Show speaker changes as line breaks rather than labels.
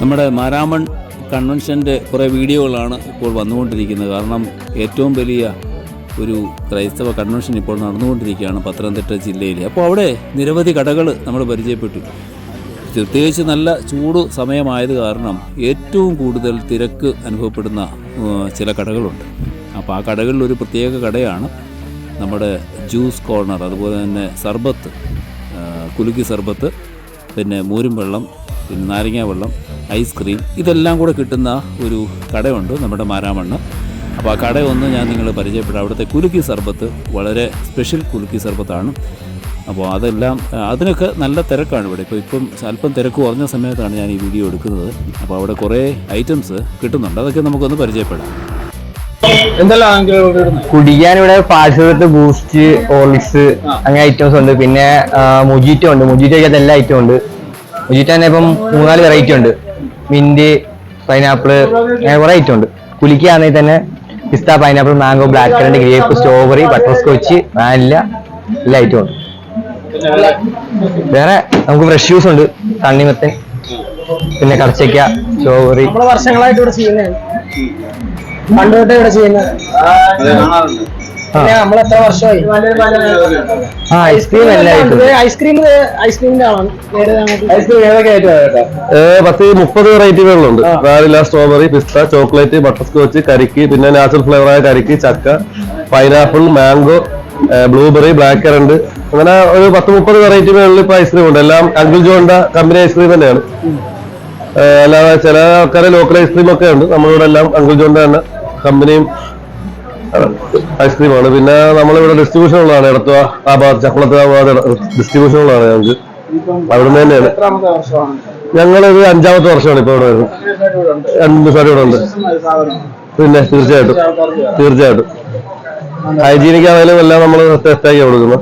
നമ്മുടെ മാരാമൺ കൺവെൻഷന്റെ കുറേ വീഡിയോകളാണ് ഇപ്പോൾ വന്നുകൊണ്ടിരിക്കുന്നത്. കാരണം ഏറ്റവും വലിയ ഒരു ക്രൈസ്തവ കൺവെൻഷൻ ഇപ്പോൾ നടന്നുകൊണ്ടിരിക്കുകയാണ് പത്തനംതിട്ട ജില്ലയിൽ. അപ്പോൾ അവിടെ നിരവധി കടകൾ നമ്മൾ പരിചയപ്പെട്ടു. പ്രത്യേകിച്ച് നല്ല ചൂട് സമയമായത് കാരണം ഏറ്റവും കൂടുതൽ തിരക്ക് അനുഭവപ്പെടുന്ന ചില കടകളുണ്ട്. അപ്പോൾ ആ കടകളിൽ ഒരു പ്രത്യേക കടയാണ് നമ്മുടെ ജ്യൂസ് കോർണർ അതുപോലെ തന്നെ സർബത്ത് കുലുക്കി സർബത്ത് പിന്നെ മൂരും വെള്ളം പിന്നെ നാരങ്ങ വെള്ളം ഐസ്ക്രീം ഇതെല്ലാം കൂടെ കിട്ടുന്ന ഒരു കടയുണ്ട് നമ്മുടെ മാരാമണ്ണ്. അപ്പോൾ ആ കട ഒന്ന് ഞാൻ നിങ്ങൾ പരിചയപ്പെടാം. അവിടുത്തെ കുലുക്കി സർബത്ത് വളരെ സ്പെഷ്യൽ കുലുക്കി സർബത്താണ്. അപ്പോൾ അതെല്ലാം അതിനൊക്കെ നല്ല തിരക്കാണ് ഇവിടെ. ഇപ്പോൾ ഇപ്പം അല്പം തിരക്ക് കുറഞ്ഞ സമയത്താണ് ഞാൻ ഈ വീഡിയോ എടുക്കുന്നത്. അപ്പോൾ അവിടെ കുറേ ഐറ്റംസ് കിട്ടുന്നുണ്ട്. അതൊക്കെ നമുക്കൊന്ന് പരിചയപ്പെടാം.
എന്തെല്ലാം
കുടിക്കാൻ ഇവിടെ പാഴ്സലത്ത് ബൂസ്റ്റ് ഓൾസ് അങ്ങനെ ഐറ്റംസ് ഉണ്ട്. പിന്നെ മുജീറ്റോ ഉണ്ട്. മുജീറ്റോ എല്ലാ ഐറ്റം ഉണ്ട്. മുജീറ്റോ തന്നെ ഇപ്പം മൂന്നാൽ വെറൈറ്റി ഉണ്ട്. മിന്റ് പൈനാപ്പിൾ അങ്ങനെ കുറെ ഐറ്റം ഉണ്ട്. കുലിക്കുകയാണെങ്കിൽ തന്നെ pista pineapple mango black currant grape strawberry butterscotch vanilla എല്ലാ ഐറ്റം ഉണ്ട്. വേറെ നമുക്ക് ഫ്രഷ് ജ്യൂസ് ഉണ്ട്. തണ്ണിമത്തൻ പിന്നെ കടച്ചയ്ക്ക സ്ട്രോബെറി
വർഷങ്ങളായിട്ട് ഇവിടെ ചെയ്യുന്നത് പണ്ട് തൊട്ടേ ഇവിടെ ചെയ്യുന്നത് പിന്നെ നമ്മൾ എത്ര വർഷമായി?
ആ ഐസ്ക്രീം എല്ലാ
ഐസ്ക്രീം ഐസ്ക്രീമിന്റെ ആളാണ്
ഐസ്ക്രീം ഏതൊക്കെ പത്ത് മുപ്പത് വെറൈറ്റികളുണ്ട് vanilla strawberry pista chocolate butterscotch കരിക്ക് പിന്നെ നാച്ചുറൽ ഫ്ലേവർ ഫ്ലേവറായ കരിക്ക് ചക്ക pineapple mango blueberry black currant അങ്ങനെ ഒരു പത്ത് മുപ്പത് വെറൈറ്റി മേളിൽ ഇപ്പൊ ഐസ്ക്രീം ഉണ്ട്. എല്ലാം അങ്കിൾ ജോണ്ട കമ്പനി ഐസ്ക്രീം തന്നെയാണ്. അല്ലാതെ ചില ആൾക്കാരെ ലോക്കൽ ഐസ്ക്രീം ഒക്കെ ഉണ്ട്. നമ്മളിവിടെ എല്ലാം അങ്കിൾ ജോണിന്റെ തന്നെ കമ്പനിയും ഐസ്ക്രീമാണ്. പിന്നെ നമ്മളിവിടെ ഡിസ്ട്രിബ്യൂഷൻ ഉള്ളതാണ്. ഇടത്തുവ ആ ഭാഗത്ത് ചക്കുളത്ത് ആ ഭാഗത്ത് ഡിസ്ട്രിബ്യൂഷൻ ഉള്ളതാണ് ഞങ്ങൾക്ക്. അവിടുന്ന് തന്നെയാണ്. ഞങ്ങളിത് അഞ്ചാമത്തെ വർഷമാണ് ഇപ്പൊ ഇവിടെ വരുന്നത്. രണ്ട് സാരി ഇവിടെ ഉണ്ട്. പിന്നെ തീർച്ചയായിട്ടും തീർച്ചയായിട്ടും. ഹൈജീനിക് ആയാലും എല്ലാം നമ്മൾ ടെസ്റ്റ് ആക്കി കൊടുക്കുന്നു